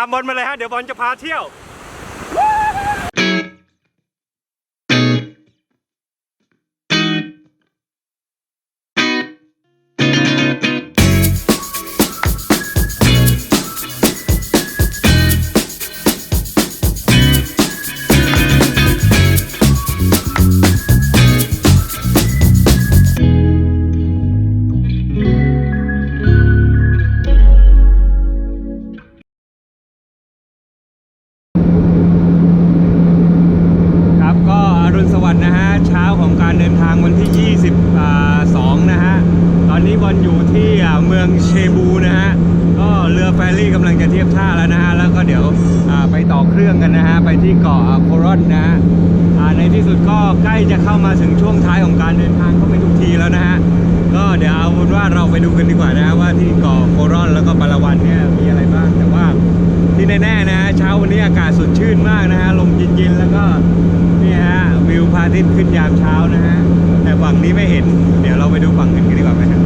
ามบอลมาเลยฮะ เดี๋ยวบอลจะพาเที่ยว เรือแฟรี่กำลังจะเทียบท่าแล้วนะฮะ แล้วก็เดี๋ยวไปต่อเครื่องกันนะฮะ ไปที่เกาะโครอนนะฮะในที่สุดก็ใกล้จะเข้ามาถึงช่วงท้ายของการเดินทางเข้าไปทุกทีแล้วนะฮะ ก็เดี๋ยวเอาเป็นว่าเราไปดูกันดีกว่านะฮะว่าที่เกาะโครอนแล้วก็บาลาวันเนี่ยมีอะไรบ้าง แต่ว่าที่แน่ๆนะฮะเช้าวันนี้อากาศสดชื่นมากนะฮะ ลมเย็นๆแล้วก็นี่ฮะวิวพระอาทิตย์ขึ้นยามเช้านะฮะ แต่ฝั่งนี้ไม่เห็น เดี๋ยวเราไปดูฝั่งอื่นกันดีกว่าไหมครับ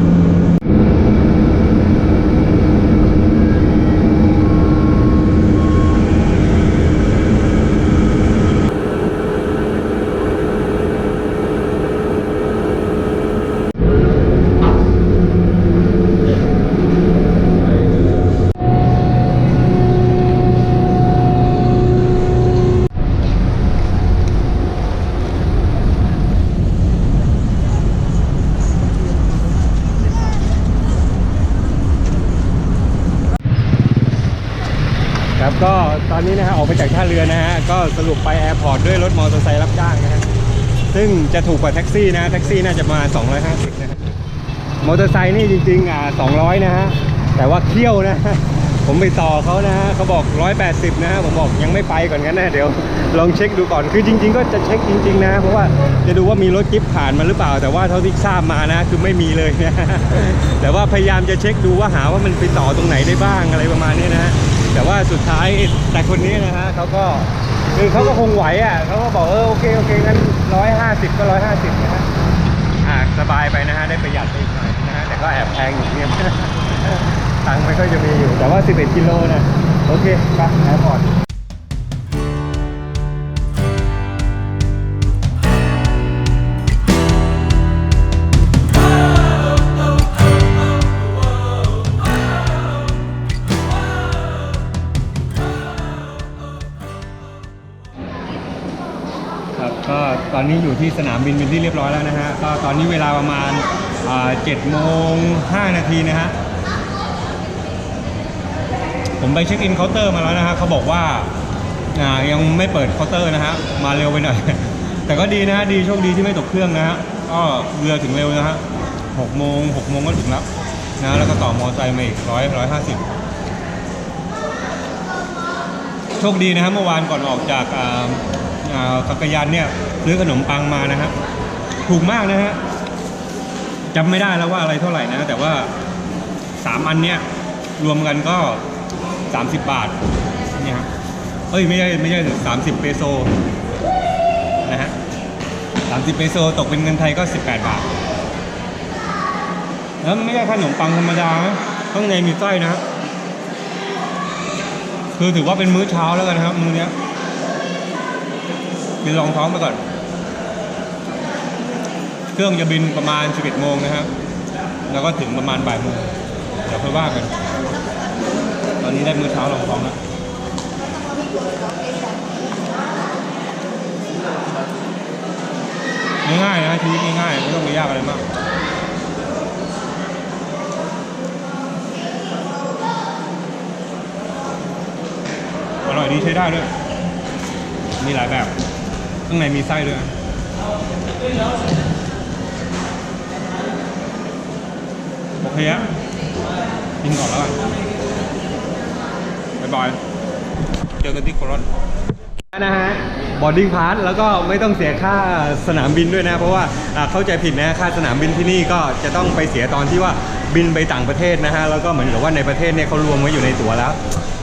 ก็ตอนนี้นะฮะออกไปจากท่า เรือนะฮะ ก็สรุปไปแอร์พอร์ตด้วยรถมอเตอร์ไซค์รับจ้างนะฮะ ซึ่งจะถูกกว่าแท็กซี่นะ แท็กซี่น่าจะมา 250 นะฮะ มอเตอร์ไซค์นี่จริง ๆ อ่า 200 นะฮะ แต่ว่าเที่ยวนะผมไปต่อเขานะฮะเขาบอก 180 นะฮะ ผมบอกยังไม่ไปก่อนงั้นนะ เดี๋ยวลองเช็คดูก่อน คือจริง ๆ ก็จะเช็คจริง ๆ นะ เพราะว่าจะดูว่ามีรถจิ๊บผ่านมาหรือเปล่า แต่ว่าเท่าที่ทราบมานะ คือไม่มีเลยนะ แต่ว่าพยายามจะเช็คดูว่าหาว่ามันไปต่อตรงไหนได้บ้างอะไรประมาณนี้นะฮะ แต่ว่าสุดท้ายแต่คนนี้นะฮะเขาก็คือเขาก็คงไหวอะเขาก็บอกเออโอเคโอเคงั้นร้อยห้าสิบก็ร้อยห้าสิบนะฮะอ่าสบายไปนะฮะได้ประหยัดไปอีกหน่อยนะฮะแต่ก็แอบแพงอยู่เนี่ยตังค์ไม่ค่อยจะมีอยู่แต่ว่าสิบเอ็ดกิโลนะโอเคไปแอร์พอร์ต ตอนนี้อยู่ที่สนามบินเป็นที่เรียบร้อยแล้วนะฮะก็ตอนนี้เวลาประมาณเจ็ดโมงห้านาทีนะฮะผมไปเช็คอินเคาน์เตอร์มาแล้วนะฮะเขาบอกว่ายังไม่เปิดเคาน์เตอร์นะฮะมาเร็วไปหน่อย แต่ก็ดีนะฮะดีโชคดีที่ไม่ตกเครื่องนะฮะก็เรือถึงเร็วนะฮะหกโมงหกโมงก็ถึงแล้วนะแล้วก็ต่อมอไซค์มาอีกร้อยร้อยห้าสิบโชคดีนะฮะเมื่อวานก่อนออกจากอ่าอ่ากักกะยันเนี่ย ซื้อขนมปังมานะฮะถูกมากนะฮะจำไม่ได้แล้วว่าอะไรเท่าไหร่นะ แต่ว่าสามอันเนี่ยรวมกันก็ 30 บาทเนี่ยฮะเอ้ยไม่ใช่ไม่ใช่สามสิบเปโซนะฮะสามสิบเปโซตกเป็นเงินไทยก็ 18 บาท แล้วไม่ใช่ขนมปังธรรมดานะข้างในมีไส้นะคือถือว่าเป็นมื้อเช้าแล้วกันนะครับ มื้อเนี้ยบินรองท้องไปก่อน เครื่องจะบินประมาณ 11โมงนะครับ แล้วก็ถึงประมาณบ่ายโมงเดี๋ยวค่อยว่ากัน ตอนนี้ได้มื้อเช้ารองท้องแล้วง่ายๆนะชีวิตง่ายๆไม่ต้องไปยากอะไรมากอร่อยดีใช้ได้ด้วย มีหลายแบบ ข้างในมีไส้ด้วย โอเคอะกินก่อนแล้วกันบ๊ายบาย เจอกันที่โครอนนะฮะบอร์ดิ้งพาสแล้วก็ไม่ต้องเสียค่าสนามบินด้วยนะ เพราะว่าเข้าใจผิดนะค่าสนามบินที่นี่ก็จะต้องไปเสียตอนที่ว่าบินไปต่างประเทศนะฮะแล้วก็เหมือนกับว่าในประเทศเนี่ยเขารวมไว้อยู่ในตั๋วแล้ว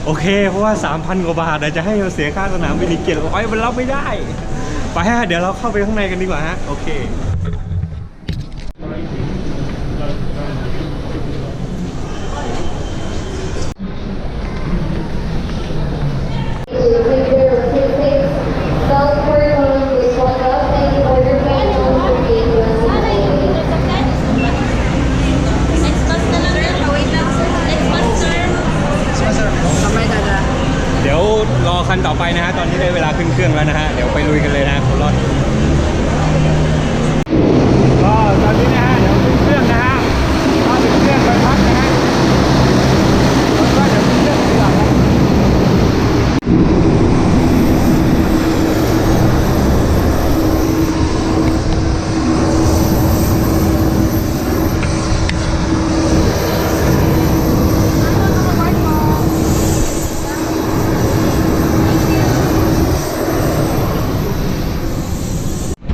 โอเค เพราะว่า 3,000 กว่าบาทอะจะให้เราเสียค่าสนามบินอีกเจ็ดร้อยมันรับไม่ได้ ไปฮะเดี๋ยวเราเข้าไปข้างในกันดีกว่าฮะโอเค ยวรอคันต่อไปนะฮะ ตอนนี้ได้เวลาขึ้นเครื่องแล้วนะฮะ เดี๋ยวไปลุยกันเลยนะโครอดก็ตอนนี้นะฮะ เดี๋ยวขึ้นเครื่องนะฮะก็ถึงเครื่องไปพักนะฮะแล้วก็เดี๋ยวขึ้นเครื่องดีกว่าครับ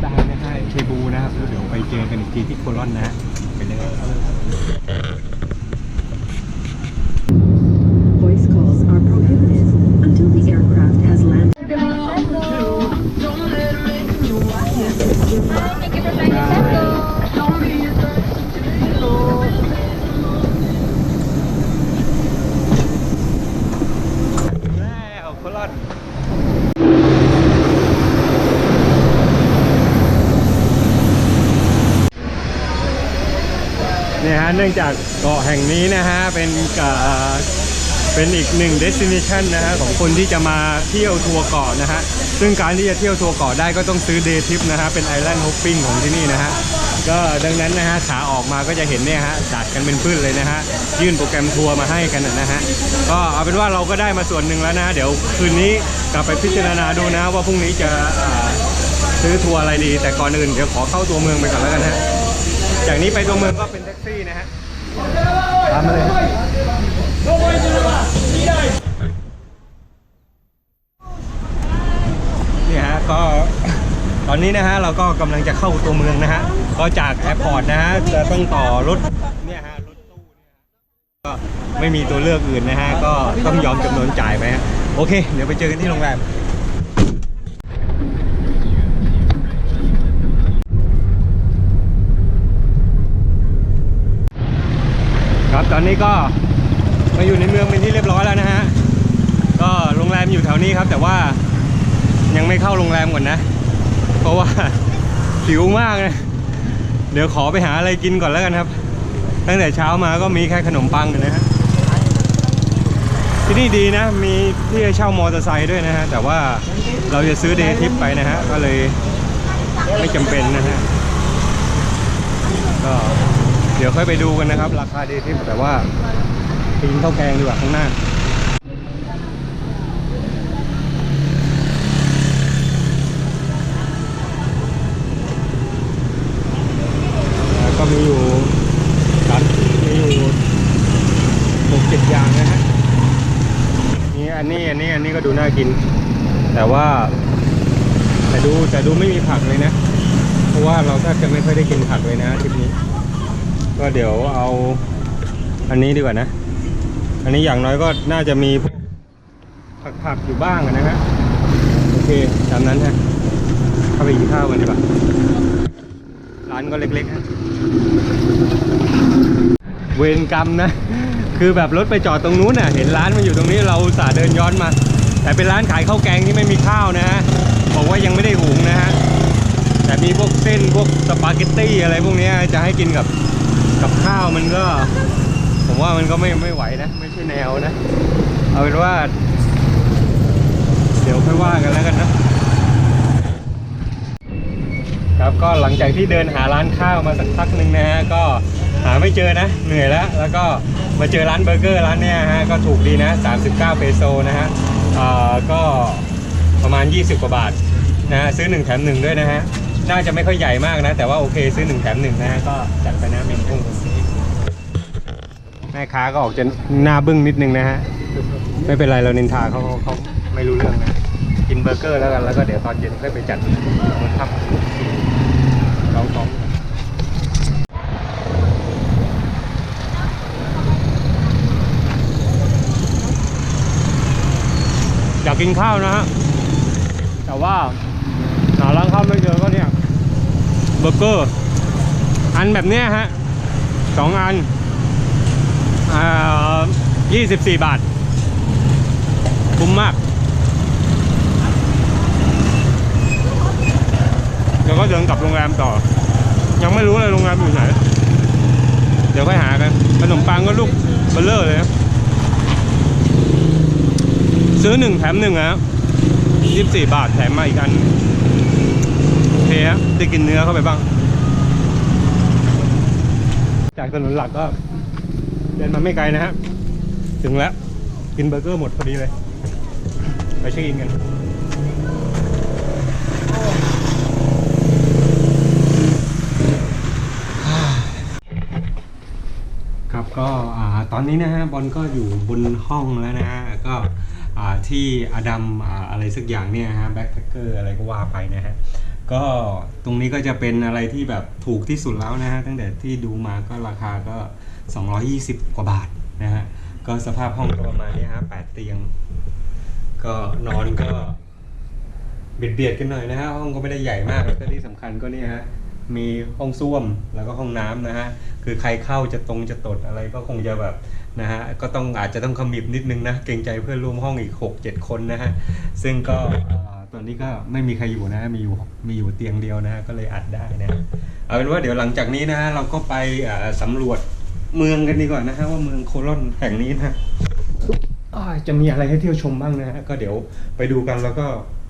ได้นะฮะเคบูนะครับแล้วเดี๋ยวไปเจอกันอีกทีที่โคลอนนะฮะไปเลย Voice calls are prohibited until the aircraft has landed. Wow, แล้วโคลอน เนี่ยฮะเนื่องจากเกาะแห่งนี้นะฮะเป็นเอ่อเป็นอีกหนึ่งเดสติเนชันนะฮะของคนที่จะมาเที่ยวทัวร์เกาะนะฮะซึ่งการที่จะเที่ยวทัวร์เกาะได้ก็ต้องซื้อเดย์ทริปนะฮะเป็นไอแลนด์ฮอปปิ้งของที่นี่นะฮะก็ดังนั้นนะฮะขาออกมาก็จะเห็นเนี่ยฮะจัดกันเป็นพืชเลยนะฮะยื่นโปรแกรมทัวร์มาให้กันนะฮะก็เอาเป็นว่าเราก็ได้มาส่วนหนึ่งแล้วนะเดี๋ยวคืนนี้กลับไปพิจารณาดูนะว่าพรุ่งนี้จะซื้อทัวร์อะไรดี แต่ก่อนอื่นเดี๋ยวขอเข้าตัวเมืองไปก่อนแล้วกันฮะ จากนี้ไปตัวเมืองก็เป็นแท็กซี่นะฮะตามมาเลยเนี่ยฮะก็ตอนนี้นะฮะเราก็กำลังจะเข้าตัวเมืองนะฮะก็จากแอร์พอร์ตนะฮะจะต้องต่อรถเนี่ยฮะรถตู้เนี่ยก็ไม่มีตัวเลือกอื่นนะฮะก็ต้องยอมจำนวนจ่ายไปฮะโอเค เดี๋ยวไปเจอกันที่โรงแรมครับ ตอนนี้ก็มาอยู่ในเมืองเป็นที่เรียบร้อยแล้วนะฮะก็โรงแรมอยู่แถวนี้ครับ แต่ว่ายังไม่เข้าโรงแรมก่อนนะ เพราะว่าหิวมากนะเดี๋ยวขอไปหาอะไรกินก่อนแล้วกันครับ ตั้งแต่เช้ามาก็มีแค่ขนมปังนะฮะที่นี่ดีนะ มีที่เช่ามอเตอร์ไซค์ด้วยนะฮะ แต่ว่าเราจะซื้อเดย์ทริปไปนะฮะ ก็เลยไม่จำเป็นนะฮะ ก็ เดี๋ยวค่อยไปดูกันนะครับ ราคาดย์ทริปแต่ว่าปกินข้าวแกงดีกว่าข้างหน้าก็มีอยู่ครับมีอยู่หกเจ็ดอย่างนะฮะนี่อันนี้อันนี้อันนี้ก็ดูน่ากิน แต่ว่าแต่ดูแต่ดูไม่มีผักเลยนะ เพราะว่าเราแทบจะไม่ค่อยได้กินผักเลยนะทริปนี้ ก็เดี๋ยวเอาอันนี้ดีกว่านะ อันนี้อย่างน้อยก็น่าจะมีผักผักอยู่บ้างนะฮะโอเคตามนั้นฮะเข้าไปกินข้าวกันดีกว่าร้านก็เล็กๆฮะเวรกรรมนะ คือแบบรถไปจอดตรงนู้นน่ะ เห็นร้านมันอยู่ตรงนี้เราสาเดินย้อนมา แต่เป็นร้านขายข้าวแกงที่ไม่มีข้าวนะฮะบอกว่ายังไม่ได้หุงนะฮะแต่มีพวกเส้นพวกสปาเกตตี้อะไรพวกนี้จะให้กินกับ กับข้าวมันก็ ผมว่ามันก็ไม่ไม่ไหวนะ ไม่ใช่แนวนะ เอาเป็นว่า เดี๋ยวค่อยว่ากันแล้วกันนะครับก็หลังจากที่เดินหาร้านข้าวมาสักพักหนึ่งนะฮะก็หาไม่เจอนะ เหนื่อยแล้ว แล้วก็มาเจอร้านเบอร์เกอร์ร้านเนี้ยฮะก็ถูกดีนะ 39 เปโซนะฮะเอ่อก็ประมาณ 20 กว่าบาทนะฮะซื้อ 1 แถม 1 ด้วยนะฮะ น่าจะไม่ค่อยใหญ่มากนะ แต่ว่าโอเคซื้อ1แถม1นะฮะก็จัดไปนะเมนกุ้งแม่ค้าก็ออกจะหน้าบึ้งนิดนึงนะฮะไม่เป็นไรเรานินทาเขาเขาไม่รู้เรื่องนะกินเบอร์เกอร์แล้วกันแล้วก็เดี๋ยวตอนเย็นค่อยไปจัดรถทับลองของอยากกินข้าวนะฮะแต่ว่าหาร้านข้าวไม่เจอก็เนี่ย เบอร์เกอร์ อันแบบเนี้ยฮะสองอันยี่สิบสี่บาท คุ้มมากแล้วก็เดินกลับโรงแรมต่อ ยังไม่รู้เลยโรงแรมอยู่ไหน เดี๋ยวค่อยหากัน ขนมปังก็ลูกเบลเลอร์เลยซื้อหนึ่งแถมหนึ่งนะยี่สิบสี่บาทแถมมาอีกอัน เคฮะได้กินเนื้อเข้าไปบ้าง จากถนนหลักก็ เดินมาไม่ไกลนะฮะ ถึงแล้ว กินเบอร์เกอร์หมดพอดีเลย ไปเช็คอินกันครับก็ตอนนี้นะฮะบอลก็อยู่บนห้องแล้วนะฮะก็ที่อดัมอ่าอะไรสักอย่างเนี่ยฮะแบ็คแพคเกอร์อะไรก็ว่าไปนะฮะ ก็ตรงนี้ก็จะเป็นอะไรที่แบบถูกที่สุดแล้วนะฮะตั้งแต่ที่ดูมาก็ราคาก็ 220 กว่าบาทนะฮะก็สภาพห้องก็ประมาณนี้ฮะแปดเตียง ก็นอนก็เบียดเบียดกันหน่อยนะฮะห้องก็ไม่ได้ใหญ่มากแล้วก็ที่สำคัญก็นี่ฮะมีห้องส้วมแล้วก็ห้องน้ำนะฮะคือใครเข้าจะตรงจะตดอะไรก็คงจะแบบนะฮะก็ต้องอาจจะต้องขมิบนิดนึงนะเกรงใจเพื่อนร่วมห้องอีก 6 7 คนนะฮะซึ่งก็ อ่าตอนนี้ก็ไม่มีใครอยู่นะ มีอยู่มีอยู่เตียงเดียวนะ ก็เลยอัดได้นะ เอาเป็นว่าเดี๋ยวหลังจากนี้นะฮะเราก็ไปอ่าสำรวจเมืองกันดีกว่านะฮะว่าเมืองโคลอนแห่งนี้นะจะมีอะไรให้เที่ยวชมบ้างนะฮะก็เดี๋ยวไปดูกันแล้วก็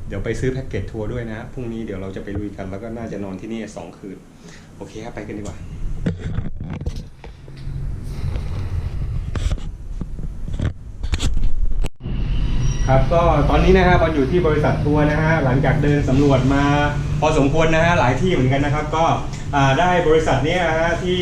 เดี๋ยวไปซื้อแพ็กเกจทัวร์ด้วยนะฮะพรุ่งนี้เดี๋ยวเราจะไปลุยกันแล้วก็น่าจะนอนที่นี่สองคืน โอเคครับไปกันดีกว่า ครับก็ตอนนี้นะฮะบอลอยู่ที่บริษัททัวร์นะฮะหลังจากเดินสำรวจมาพอสมควรนะฮะหลายที่เหมือนกันนะครับ ก็ได้บริษัทนี้นะฮะที่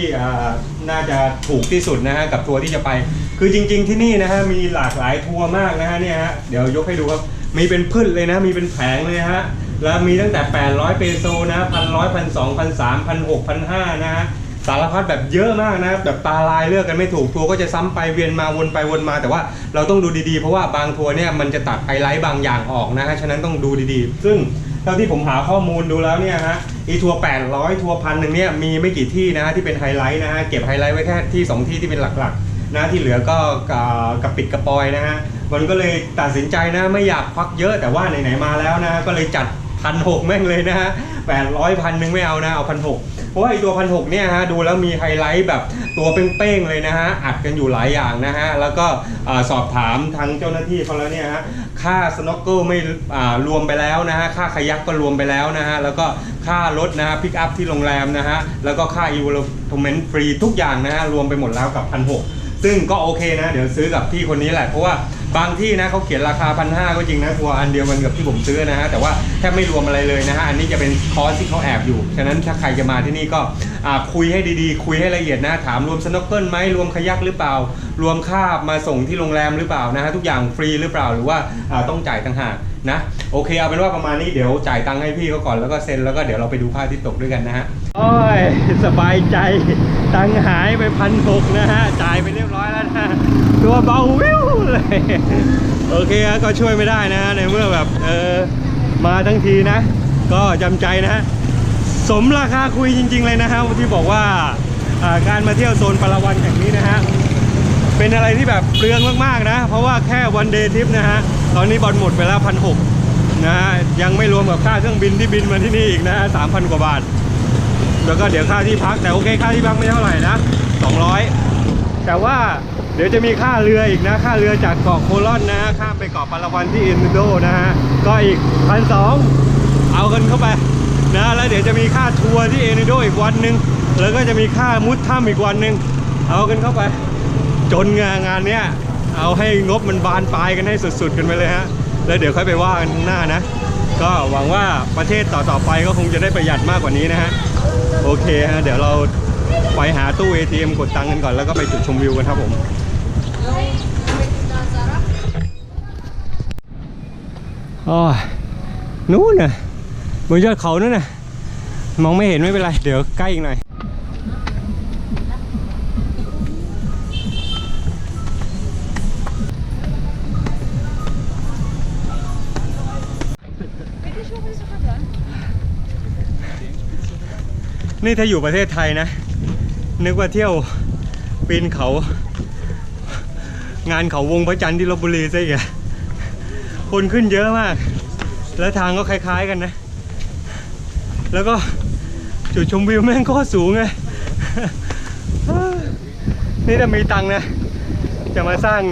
น่าจะถูกที่สุดนะฮะกับทัวร์ที่จะไป คือจริง ๆ ที่นี่นะฮะมีหลากหลายทัวร์มากนะฮะเนี่ยฮะเดี๋ยวยกให้ดูครับมีเป็นพืชเลยนะมีเป็นแผงเลยฮะแล้วมีตั้งแต่ 800 เปโซนะพันร้อยพันสองพันสามพันหกพันห้านะฮะ สารพัดแบบเยอะมากนะแบบตาลายเลือกกันไม่ถูกทัวร์ก็จะซ้ำไปเวียนมาวนไปวนมา แต่ว่าเราต้องดูดีๆ เพราะว่าบางทัวร์เนี่ยมันจะตัดไฮไลท์บางอย่างออกนะฮะฉะนั้นต้องดูดีๆ ซึ่งเท่าที่ผมหาข้อมูลดูแล้วเนี่ยฮะอีทัวร์800 ทัวร์พันหนึ่งเนี่ยมีไม่กี่ที่นะฮะที่เป็นไฮไลท์นะฮะเก็บไฮไลท์ไว้แค่ที่ 2 ที่ที่เป็นหลักๆนะที่เหลือก็กะกระปิดกระปอยนะฮะมันก็เลยตัดสินใจนะไม่อยากควักเยอะแต่ว่าไหนๆมาแล้วนะก็เลยจัด พันหกแม่งเลยนะฮะแปดร้อยพันหนึ่งไม่เอานะ เอาพันหกเพราะว่าไอตัวพันหกเนี่ยฮะดูแล้วมีไฮไลท์แบบตัวเป้งๆเลยนะฮะอัดกันอยู่หลายอย่างนะฮะแล้วก็สอบถามทางเจ้าหน้าที่เขาแล้วเนี่ยฮะค่าสโนว์เกิลไม่รวมไปแล้วนะฮะค่าคายักก็รวมไปแล้วนะฮะแล้วก็ค่ารถนะฮะพิกอัพที่โรงแรมนะฮะแล้วก็ค่าอีเวลทเมนต์ฟรีทุกอย่างนะฮะรวมไปหมดแล้วกับพันหกซึ่งก็โอเคนะ เดี๋ยวซื้อกับพี่คนนี้แหละเพราะว่า บางที่นะเขาเขียนราคาพันห้าก็จริงนะทัวอันเดียวกันกับที่ผมซื้อนะฮะแต่ว่าแทบไม่รวมอะไรเลยนะฮะอันนี้จะเป็นคอสที่เขาแอบอยู่ ฉะนั้นถ้าใครจะมาที่นี่ก็คุยให้ดีๆ คุยให้ละเอียดนะถามรวมสโนว์เกิลไหมรวมคายักหรือเปล่า รวมค่ามาส่งที่โรงแรมหรือเปล่านะฮะทุกอย่างฟรีหรือเปล่าหรือว่าอ่าต้องจ่ายต่างหากนะโอเคเอาเป็นว่าประมาณนี้เดี๋ยวจ่ายตังค์ให้พี่เขาก่อนแล้วก็เซ็นแล้วก็เดี๋ยวเราไปดูภาพที่ตกด้วยกันนะฮะโอ้ยสบายใจตังค์หายไปพันหกนะฮะจ่ายไปเรียบร้อยแล้วนะ ตัวเบาวิวเลย โอเคก็ช่วยไม่ได้นะ ในเมื่อแบบเออมาทั้งทีนะ ก็จำใจนะ สมราคาคุยจริง ๆ เลยนะฮะที่บอกว่าการมาเที่ยวโซนปาราวันแห่งนี้นะฮะ เป็นอะไรที่แบบเปลืองมาก ๆ นะ เพราะว่าแค่วันเดย์ทริปนะฮะ ตอนนี้บอลหมดไปแล้วพันหกนะฮะ ยังไม่รวมกับค่าเครื่องบินที่บินมาที่นี่อีกนะฮะสามพันกว่าบาท แล้วก็เดี๋ยวค่าที่พักแต่โอเคค่าที่พักไม่เท่าไหร่นะ200แต่ว่า เดี๋ยวจะมีค่าเรืออีกนะ ค่าเรือจากเกาะโคลอนนะฮะข้ามไปเกาะปาราวันที่อินโดนะฮะ ก็อีกพันสองเอากันเข้าไปนะแล้วเดี๋ยวจะมีค่าทัวร์ที่เอนิโดอีกวันหนึ่งแล้วก็จะมีค่ามุดถ้ำอีกวันหนึ่งเอากันเข้าไป จนงานงานเนี้ยเอาให้งบมันบานปลายกันให้สุดๆกันไปเลยฮะแล้วเดี๋ยวค่อยไปว่ากันข้างหน้านะ ก็หวังว่าประเทศต่อๆไปก็คงจะได้ประหยัดมากกว่านี้นะฮะโอเคฮะเดี๋ยวเราไปหาตู้ ATM กดตังค์กันก่อนแล้วก็ไปจุดชมวิวกันครับผม อ๋อนู้นน่ะบนยอดเขานู่นน่ะ มองไม่เห็นไม่เป็นไร เดี๋ยวใกล้อีกหน่อย นี่ถ้าอยู่ประเทศไทยนะ นึกว่าเที่ยวปีนเขา งานเขาวงพระจันทร์ที่ลบบุรีซะอีกคนขึ้นเยอะมาก แล้วทางก็คล้าย ๆกันนะ แล้วก็จุดชมวิวแม่งก็สูงไงนี่ถ้ามีตังนะ จะมาสร้าง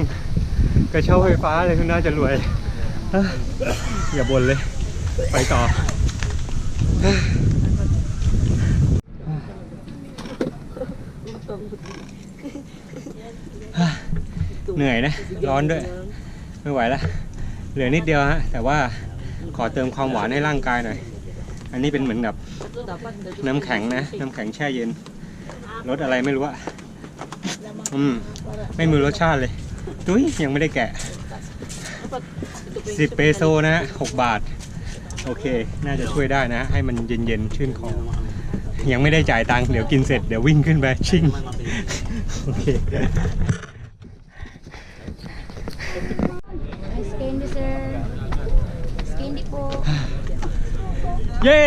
กระเช้าไฟฟ้าเลยคุณน่าจะรวยเอ้ยอย่าบ่นเลย ไปต่อ เหนื่อยนะ ร้อนด้วย ไม่ไหวละเหลือนิดเดียวฮะ แต่ว่าขอเติมความหวานให้ร่างกายหน่อย อันนี้เป็นเหมือนแบบน้ำแข็งนะ น้ำแข็งแช่เย็นรสอะไรไม่รู้อะอืม ไม่มีรสชาติเลยดุ้ยยังไม่ได้แกะสิบเปโซนะฮะหกบาท โอเค น่าจะช่วยได้นะ ให้มันเย็นๆ ชื่นคอ ยังไม่ได้จ่ายตังค์ เดี๋ยวกินเสร็จ เดี๋ยววิ่งขึ้นไปชิ่ง โอเค เย้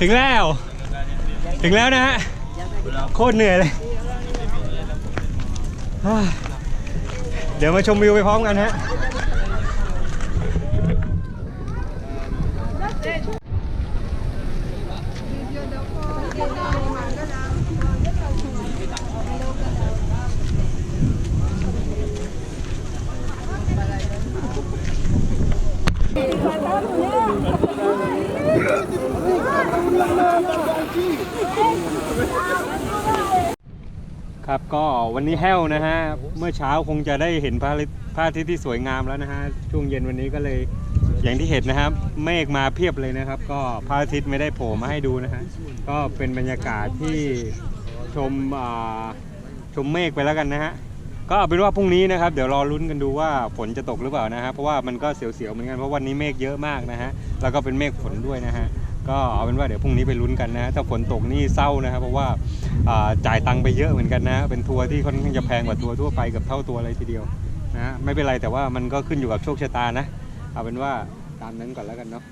ถึงแล้ว ถึงแล้วนะฮะ โคตรเหนื่อยเลย เดี๋ยวมาชมวิวไปพร้อมกันฮะ ครับก็ วันนี้แห้วนะฮะ เมื่อเช้าคงจะได้เห็นพระอาทิตย์พระอาทิตย์ที่สวยงามแล้วนะฮะ ช่วงเย็นวันนี้ก็เลยอย่างที่เห็นนะครับ เมฆมาเพียบเลยนะครับ ก็พระอาทิตย์ไม่ได้โผล่มาให้ดูนะฮะ ก็เป็นบรรยากาศที่ชมชมเมฆไปแล้วกันนะฮะ ก็เอาเป็นว่าพรุ่งนี้นะครับ เดี๋ยวรอลุ้นกันดูว่าฝนจะตกหรือเปล่านะฮะ เพราะว่ามันก็เสียวๆเหมือนกัน เพราะวันนี้เมฆเยอะมากนะฮะ แล้วก็เป็นเมฆฝนด้วยนะฮะ ก็เอาเป็นว่าเดี๋ยวพรุ่งนี้ไปลุ้นกันนะถ้าฝนตกนี่เศร้านะครับ เพราะว่าจ่ายตังค์ไปเยอะเหมือนกันนะ เป็นทัวร์ที่ค่อนข้างจะแพงกว่าทัวร์ทั่วไปเกับเท่าตัวเลยทีเดียวนะไม่เป็นไรแต่ว่ามันก็ขึ้นอยู่กับโชคชะตานะ เอาเป็นว่าตามนั้นก่อนแล้วกันเนาะ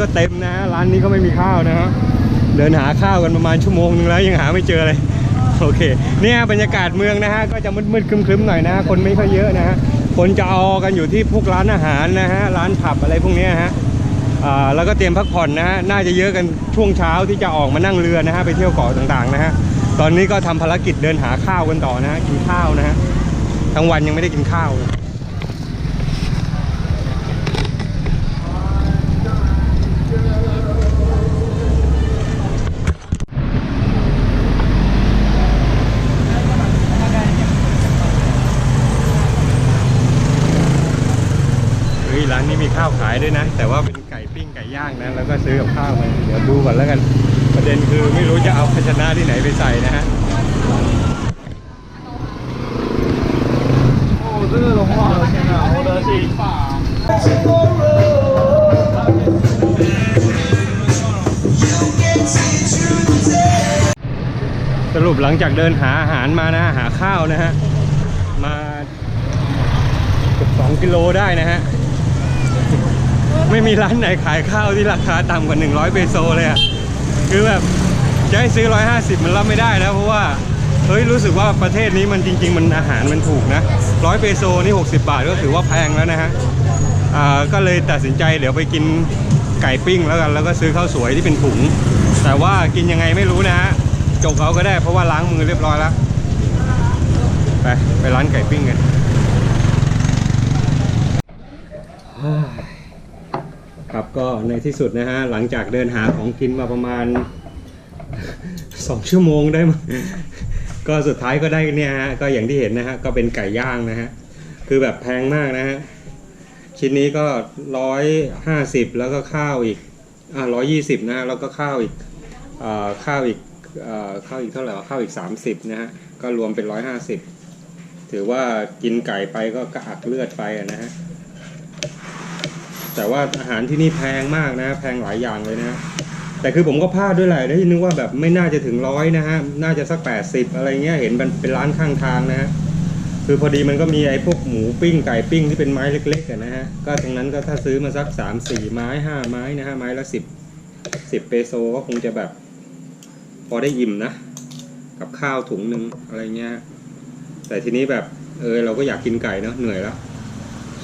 ก็เต็มนะร้านนี้ก็ไม่มีข้าวนะฮะเดินหาข้าวกันประมาณชั่วโมงนึงแล้วยังหาไม่เจอเลยโอเคเนี่ยบรรยากาศเมืองนะฮะก็จะมืดๆครึ้มๆหน่อยนะ คนไม่ค่อยเยอะนะฮะคนจะเอากันอยู่ที่พวกร้านอาหารนะฮะร้านผับอะไรพวกนี้ฮะอ่าแล้วก็เตรียมพักผ่อนนะฮะน่าจะเยอะกันช่วงเช้าที่จะออกมานั่งเรือนะฮะไปเที่ยวเกาะต่างๆนะฮะตอนนี้ก็ทำภารกิจเดินหาข้าวกันต่อนะฮะกินข้าวนะฮะทั้งวันยังไม่ได้กินข้าวเลย เฮ้ยร้านนี้ มีข้าวขายด้วยนะ แต่ว่าเป็นไก่ปิ้งไก่ย่างนะ แล้วก็ซื้อกับข้าวมาเดี๋ยวดูก่อนแล้วกัน ประเด็นคือไม่รู้จะเอาภาชนะที่ไหนไปใส่นะฮะ 哦，这个融化了，天哪，我的心。 สรุปหลังจากเดินหาอาหารมานะหาข้าวนะฮะ มาเกือบสองกิโลได้นะฮะ ไม่มีร้านไหนขายข้าวที่ราคาต่ำกว่า 100 เปโซเลยอะคือแบบจะให้ซื้อ 150 มันรับไม่ได้นะเพราะว่าเฮ้ยรู้สึกว่าประเทศนี้มันจริง ๆ มันอาหารมันถูกนะ100เปโซนี่ 60 บาทก็ถือว่าแพงแล้วนะฮะอ่าก็เลยตัดสินใจเดี๋ยวไปกินไก่ปิ้งแล้วกันแล้วก็ซื้อข้าวสวยที่เป็นถุง แต่ว่ากินยังไงไม่รู้นะฮะจกเอาก็ได้เพราะว่าล้างมือเรียบร้อยแล้วไปไปร้านไก่ปิ้งกัน ครับก็ในที่สุดนะฮะหลังจากเดินหาของกินมาประมาณสองชั่วโมงได้มั้งก็สุดท้ายก็ได้เนี่ยฮะก็อย่างที่เห็นนะฮะก็เป็นไก่ย่างนะฮะคือแบบแพงมากนะฮะชิ้นนี้ก็ร้อยห้าสิบแล้วก็ข้าวอีกอ่าร้อยยี่สิบนะฮะแล้วก็ข้าวอีกอ่าข้าวอีกอ่าข้าวอีกเท่าไหร่ข้าวอีกสามสิบนะฮะก็รวมเป็นร้อยห้าสิบถือว่ากินไก่ไปก็กระอักเลือดไปนะฮะ แต่ว่าอาหารที่นี่แพงมากนะ แพงหลายอย่างเลยนะแต่คือผมก็พลาดด้วยแหละที่นึกว่าแบบไม่น่าจะถึงร้อยนะฮะ น่าจะสักแปดสิบอะไรเงี้ย เห็นมันเป็นร้านข้างทางนะฮะ คือพอดีมันก็มีไอ้พวกหมูปิ้งไก่ปิ้งที่เป็นไม้เล็กๆนะฮะ ก็ตรงนั้นก็ถ้าซื้อมาสักสามสี่ไม้ห้าไม้นะฮะ ไม้ละสิบสิบเปโซก็คงจะแบบ พอได้อิ่มนะ กับข้าวถุงหนึ่งอะไรเงี้ย แต่ทีนี้แบบเออเราก็อยากกินไก่เนาะ เหนื่อยแล้ว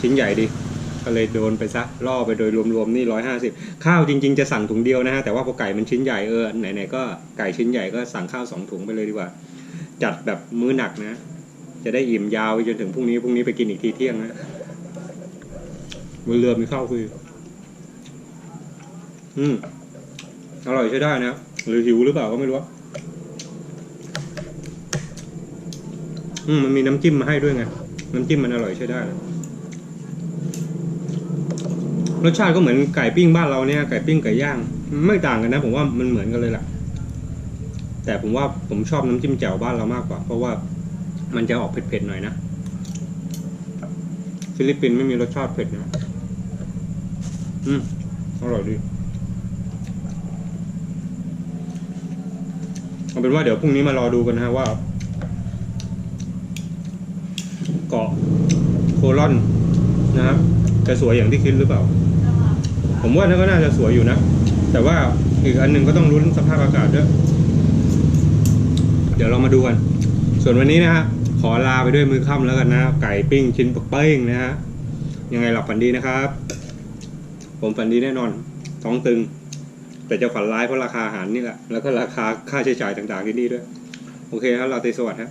ชิ้นใหญ่ดี ก็เลยโดนไปซะล่อไปโดยรวมๆนี่ร้อยห้าสิบข้าวจริง ๆ จะสั่งถุงเดียวนะฮะแต่ว่าพอไก่มันชิ้นใหญ่เออไหนๆก็ไก่ชิ้นใหญ่ก็สั่งข้าวสองถุงไปเลยดีกว่า จัดแบบมื้อหนักนะ จะได้อิ่มยาวไปจนถึงพรุ่งนี้พรุ่งนี้ไปกินอีกทีเที่ยงนะบนเรือมีข้าวคือ อืมอร่อยใช้ได้นะหรือหิวหรือเปล่าก็ไม่รู้อะอืมมันมีน้ำจิ้มมาให้ด้วยไงน้ำจิ้มมันอร่อยใช้ได้นะ รสชาติก็เหมือนไก่ปิ้งบ้านเราเนี่ยไก่ปิ้งไก่ย่างไม่ต่างกันนะ ผมว่ามันเหมือนกันเลยแหละแต่ผมว่าผมชอบน้ำจิ้มแจ่วบ้านเรามากกว่า เพราะว่ามันจะออกเผ็ดๆหน่อยนะฟิลิปปินส์ไม่มีรสชาติเผ็ดนะอืมอร่อยดีเอาเป็นว่าเดี๋ยวพรุ่งนี้มารอดูกันนะฮะว่า เกาะโคลอนนะครับจะสวยอย่างที่คิดหรือเปล่า ผมว่านั่นก็น่าจะสวยอยู่นะ แต่ว่าอีกอันหนึ่งก็ต้องรุ้นสภาพอากาศด้วย เดี๋ยวเรามาดูกัน ส่วนวันนี้นะฮะ ขอลาไปด้วยมือค่ำแล้วกันนะ ไก่ปิ้งชิ้นเป้งนะฮะ ยังไงหลับฝันดีนะครับ ผมฝันดีแน่นอน ท้องตึง แต่จะฝันร้ายเพราะราคาอาหารนี่แหละ แล้วก็ราคาค่าใช้จ่ายต่างๆที่นี่ด้วย โอเคครับ เราตีสวัสดิ์ครับ